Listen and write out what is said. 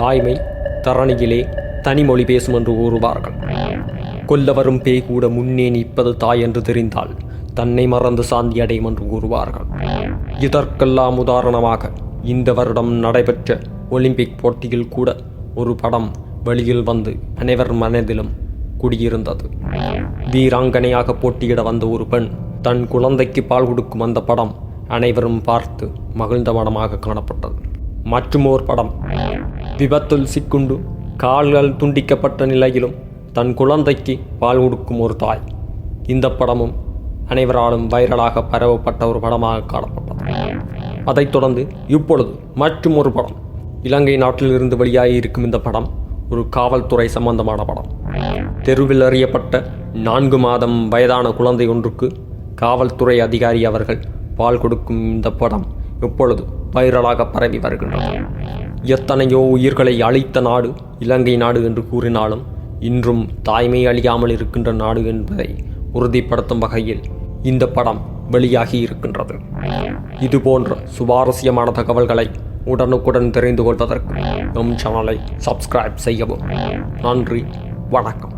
தாய்மை தரணியிலே தனிமொழி பேசும் என்று கூறுவார்கள். கொல்ல வரும் பேய் கூட முன்னே நிற்பது தாய் என்று தெரிந்தால் தன்னை மறந்து சாந்தி அடையும் என்று கூறுவார்கள். இதற்கெல்லாம் உதாரணமாக இந்த வருடம் நடைபெற்ற ஒலிம்பிக் போட்டியில் கூட ஒரு படம் வெளியில் வந்து அனைவர் மனதிலும் குடியிருந்தது. வீராங்கனையாக போட்டியிட வந்த ஒரு பெண் தன் குழந்தைக்கு பால் கொடுக்கும் அந்த படம் அனைவரும் பார்த்து மகிழ்ந்த படமாக காணப்பட்டது. மற்றும் ஒரு படம் விபத்தில் சிக்குண்டு கால்கள் துண்டிக்கப்பட்ட நிலையிலும் தன் குழந்தைக்கு பால் கொடுக்கும் ஒரு தாய். இந்த படமும் அனைவராலும் வைரலாக பரவப்பட்ட ஒரு படமாக காணப்பட்டது. அதைத் தொடர்ந்து இப்பொழுது மற்றும் ஒரு படம். இலங்கை நாட்டிலிருந்து வெளியாகி இருக்கும் இந்த படம் ஒரு காவல்துறை சம்பந்தமான படம். தெருவில் அறியப்பட்ட நான்கு மாதம் வயதான குழந்தை ஒன்றுக்கு காவல்துறை அதிகாரி அவர்கள் பால் கொடுக்கும் இந்த படம் இப்பொழுது வைரலாக பரவி வருகின்றன எத்தனையோ உயிர்களை அழித்த நாடு இலங்கை நாடு என்று கூறினாலும் இன்றும் தாய்மை அழியாமல் இருக்கின்ற நாடு என்பதை உறுதிப்படுத்தும் வகையில் இந்த படம் வெளியாகி இருக்கின்றது. இது போன்ற சுவாரஸ்யமான தகவல்களை உடனுக்குடன் தெரிந்து கொள்வதற்கு நம் சேனலை சப்ஸ்கிரைப் செய்யவும். நன்றி வணக்கம்.